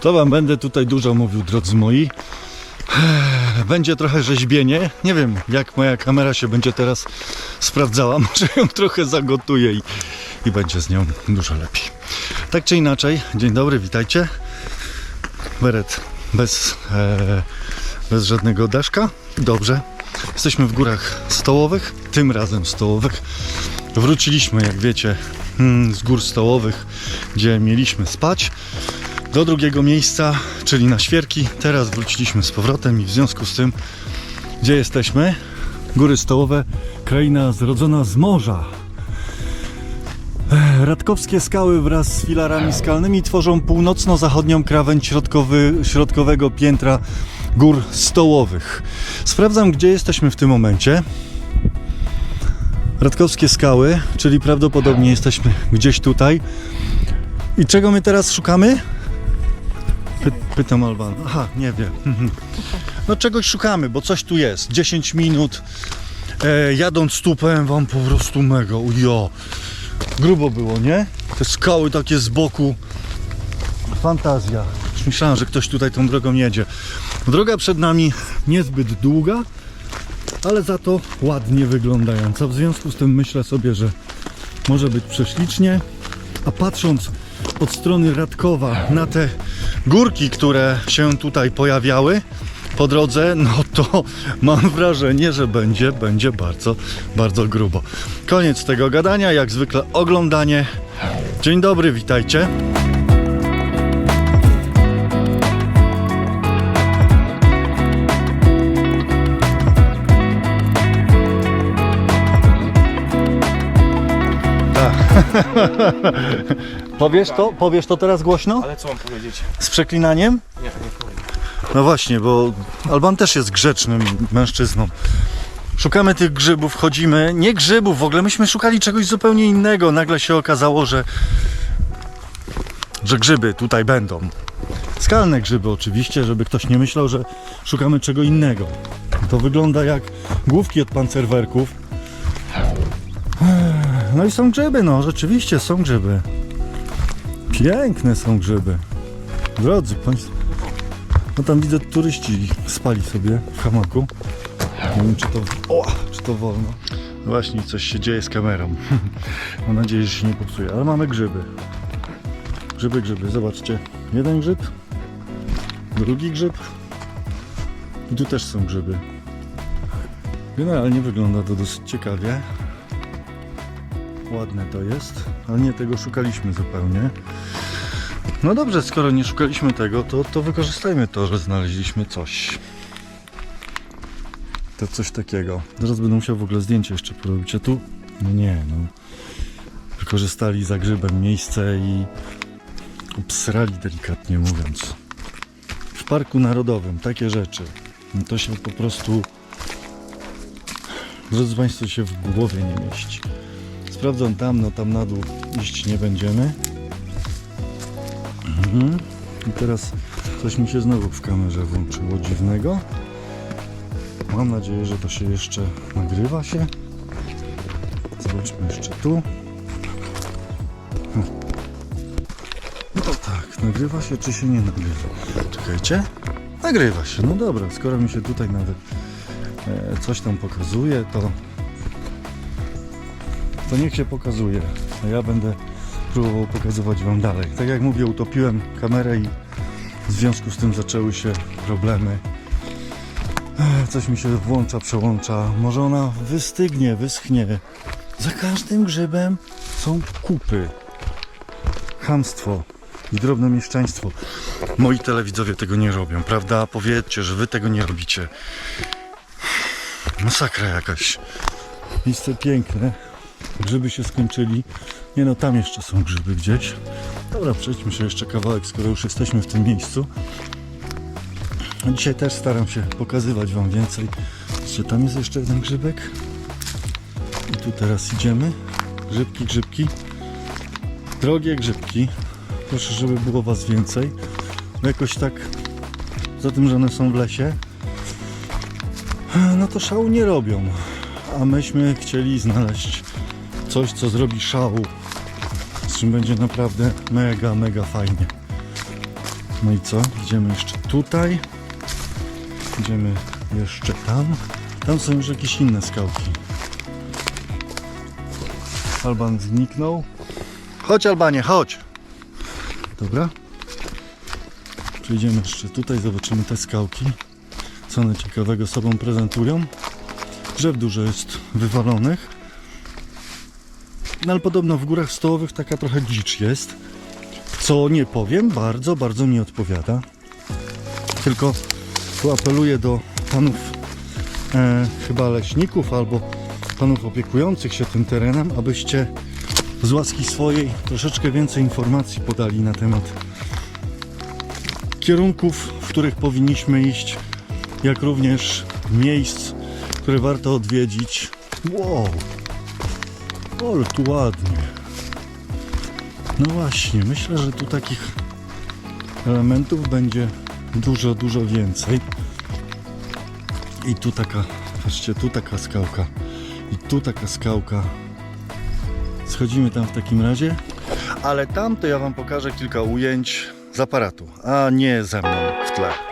To wam będę tutaj dużo mówił, drodzy moi. Będzie trochę rzeźbienie. Nie wiem, jak moja kamera się będzie teraz sprawdzała. Może ją trochę zagotuję i, i będzie z nią dużo lepiej. Tak czy inaczej, dzień dobry, witajcie. Beret bez, e, bez żadnego daszka. Dobrze. Jesteśmy w górach stołowych, tym razem stołowych. Wróciliśmy, jak wiecie, mm, z gór stołowych, gdzie mieliśmy spać do drugiego miejsca, czyli na świerki. Teraz wróciliśmy z powrotem i w związku z tym, gdzie jesteśmy? Góry stołowe, kraina zrodzona z morza. Radkowskie skały wraz z filarami skalnymi tworzą północno-zachodnią krawędź środkowy, środkowego piętra gór stołowych. Sprawdzam, gdzie jesteśmy w tym momencie. Radkowskie skały, czyli prawdopodobnie jesteśmy gdzieś tutaj. I czego my teraz szukamy? Py pytam Alban. Aha, nie wiem. No czegoś szukamy, bo coś tu jest. 10 minut. E, jadąc tu powiem wam po prostu mega. Ujo. Grubo było, nie? Te skały takie z boku. Fantazja. Myślałem, że ktoś tutaj tą drogą jedzie. Droga przed nami niezbyt długa, ale za to ładnie wyglądająca. W związku z tym myślę sobie, że może być prześlicznie. A patrząc od strony Radkowa na te górki, które się tutaj pojawiały po drodze, no to mam wrażenie, że będzie, będzie bardzo, bardzo grubo. Koniec tego gadania, jak zwykle oglądanie. Dzień dobry, witajcie. Powiesz to? Powiesz to teraz głośno? Ale co mam powiedzieć? Z przeklinaniem? Nie, nie powiem. No właśnie, bo Alban też jest grzecznym mężczyzną. Szukamy tych grzybów, chodzimy. Nie grzybów, w ogóle myśmy szukali czegoś zupełnie innego. Nagle się okazało, że, że grzyby tutaj będą. Skalne grzyby oczywiście, żeby ktoś nie myślał, że szukamy czego innego. To wygląda jak główki od pancerwerków. No i są grzyby, no rzeczywiście są grzyby. Piękne są grzyby. Drodzy Państwo. No tam widzę turyści spali sobie w hamaku. Nie wiem czy to. O, czy to wolno. No właśnie coś się dzieje z kamerą. Mam nadzieję, że się nie popsuje, ale mamy grzyby. Grzyby, grzyby, zobaczcie. Jeden grzyb, drugi grzyb. I tu też są grzyby. Generalnie wygląda to dosyć ciekawie. Ładne to jest, ale nie tego szukaliśmy zupełnie. No dobrze, skoro nie szukaliśmy tego, to, to wykorzystajmy to, że znaleźliśmy coś. To coś takiego. Zaraz będę musiał w ogóle zdjęcie jeszcze porobić, a tu? No nie, no. Wykorzystali za grzybem miejsce i obsrali delikatnie mówiąc. W Parku Narodowym takie rzeczy, no to się po prostu, drodzy Państwo, się w głowie nie mieści. Sprawdzam tam, no tam na dół iść nie będziemy. Mhm. I teraz coś mi się znowu w kamerze włączyło dziwnego. Mam nadzieję, że to się jeszcze nagrywa się. Zobaczmy jeszcze tu. No tak, nagrywa się czy się nie nagrywa? Czekajcie. Nagrywa się, no dobra, skoro mi się tutaj nawet e, coś tam pokazuje, to to niech się pokazuje. A ja będę próbował pokazywać Wam dalej. Tak jak mówię, utopiłem kamerę i w związku z tym zaczęły się problemy. Coś mi się włącza, przełącza. Może ona wystygnie, wyschnie. Za każdym grzybem są kupy. Chamstwo i drobne mieszczaństwo. Moi telewidzowie tego nie robią, prawda? Powiedzcie, że Wy tego nie robicie. Masakra jakaś. Miejsce piękne. Grzyby się skończyli. Nie no, tam jeszcze są grzyby gdzieś. Dobra, przejdźmy się jeszcze kawałek, skoro już jesteśmy w tym miejscu. Dzisiaj też staram się pokazywać Wam więcej. Czy tam jest jeszcze jeden grzybek? I tu teraz idziemy. Grzybki, grzybki. Drogie grzybki. Proszę, żeby było Was więcej. No jakoś tak, za tym, że one są w lesie, no to szału nie robią. A myśmy chcieli znaleźć coś, co zrobi szału, z czym będzie naprawdę mega, mega fajnie. No i co? Idziemy jeszcze tutaj. Idziemy jeszcze tam. Tam są już jakieś inne skałki. Alban zniknął. Chodź Albanie, chodź! Dobra. Przejdziemy jeszcze tutaj, zobaczymy te skałki. Co one ciekawego sobą prezentują. Drzew dużo jest wywalonych. No ale podobno w górach stołowych taka trochę dzicz jest. Co nie powiem, bardzo, bardzo mi odpowiada. Tylko tu apeluję do panów e, chyba leśników albo panów opiekujących się tym terenem, abyście z łaski swojej troszeczkę więcej informacji podali na temat kierunków, w których powinniśmy iść, jak również miejsc, które warto odwiedzić. Wow, ale tu ładnie. No właśnie, myślę, że tu takich elementów będzie dużo, dużo więcej. I tu taka, patrzcie, tu taka skałka. I tu taka skałka. Schodzimy tam w takim razie. Ale tam to ja Wam pokażę kilka ujęć z aparatu, a nie ze mną w tle.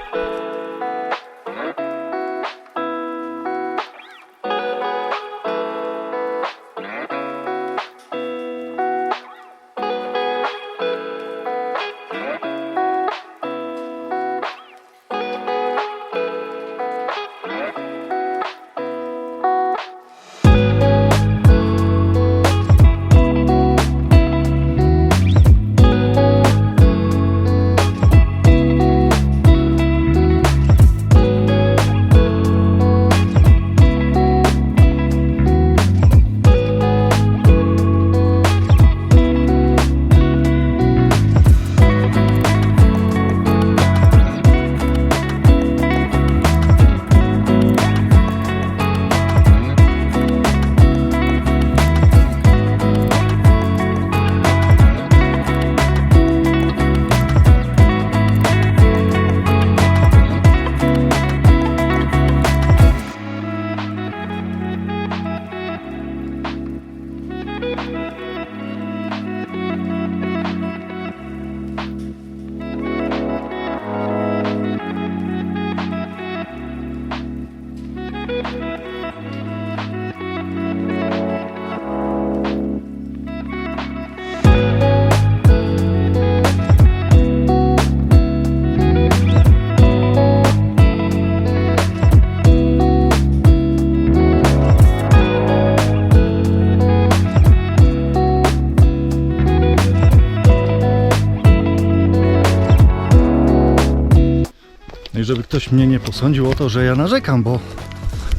Ktoś mnie nie posądził o to, że ja narzekam, bo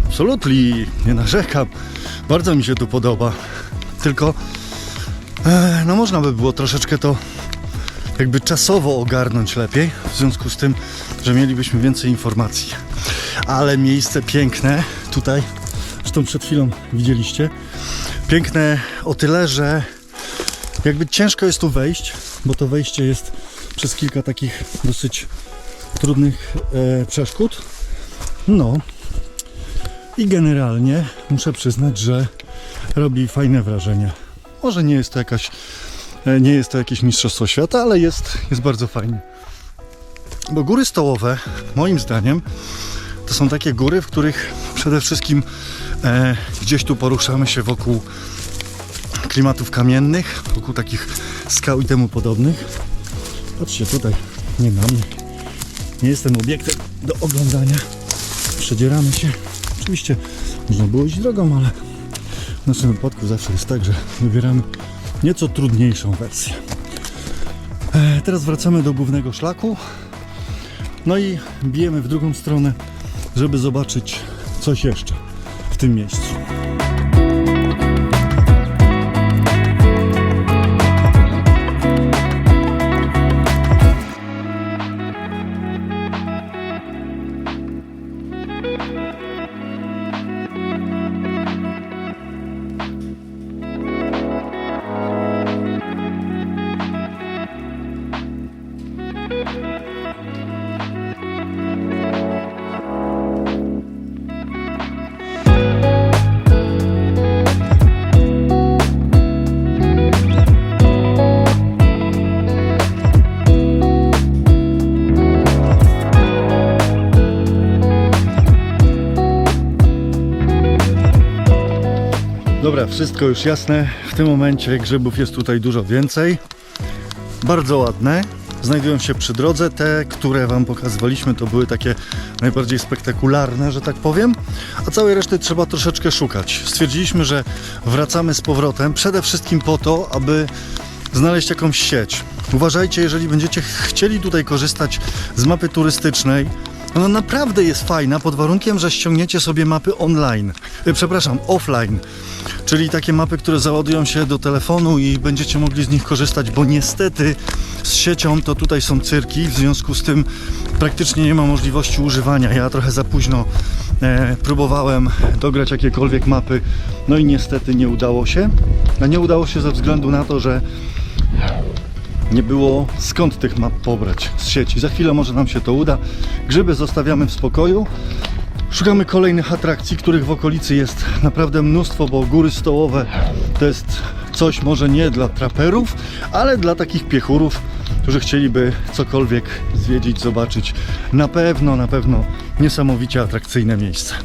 absolutnie nie narzekam. Bardzo mi się tu podoba. Tylko e, no można by było troszeczkę to jakby czasowo ogarnąć lepiej, w związku z tym, że mielibyśmy więcej informacji. Ale miejsce piękne tutaj, zresztą przed chwilą widzieliście, piękne o tyle, że jakby ciężko jest tu wejść, bo to wejście jest przez kilka takich dosyć trudnych e, przeszkód. No i generalnie muszę przyznać, że robi fajne wrażenie. Może nie jest to jakaś, e, nie jest to jakieś mistrzostwo świata, ale jest, jest bardzo fajnie. Bo góry stołowe, moim zdaniem, to są takie góry, w których przede wszystkim e, gdzieś tu poruszamy się wokół klimatów kamiennych, wokół takich skał i temu podobnych. Patrzcie tutaj, nie na mnie. Nie jestem obiektem do oglądania. Przedzieramy się. Oczywiście można było iść drogą, ale w naszym wypadku zawsze jest tak, że wybieramy nieco trudniejszą wersję. E, teraz wracamy do głównego szlaku. No i bijemy w drugą stronę, żeby zobaczyć coś jeszcze w tym miejscu. Wszystko już jasne. W tym momencie grzybów jest tutaj dużo więcej. Bardzo ładne. Znajdują się przy drodze. Te, które Wam pokazywaliśmy, to były takie najbardziej spektakularne, że tak powiem. A całej reszty trzeba troszeczkę szukać. Stwierdziliśmy, że wracamy z powrotem przede wszystkim po to, aby znaleźć jakąś sieć. Uważajcie, jeżeli będziecie chcieli tutaj korzystać z mapy turystycznej, ona naprawdę jest fajna pod warunkiem, że ściągniecie sobie mapy online. E, Przepraszam, offline. Czyli takie mapy, które załadują się do telefonu i będziecie mogli z nich korzystać, bo niestety z siecią to tutaj są cyrki, w związku z tym praktycznie nie ma możliwości używania. Ja trochę za późno e, próbowałem dograć jakiekolwiek mapy, no i niestety nie udało się. A nie udało się ze względu na to, że nie było skąd tych map pobrać z sieci. Za chwilę może nam się to uda. Grzyby zostawiamy w spokoju. Szukamy kolejnych atrakcji, których w okolicy jest naprawdę mnóstwo, bo góry stołowe to jest coś może nie dla traperów, ale dla takich piechurów, którzy chcieliby cokolwiek zwiedzić, zobaczyć. Na pewno, na pewno niesamowicie atrakcyjne miejsce.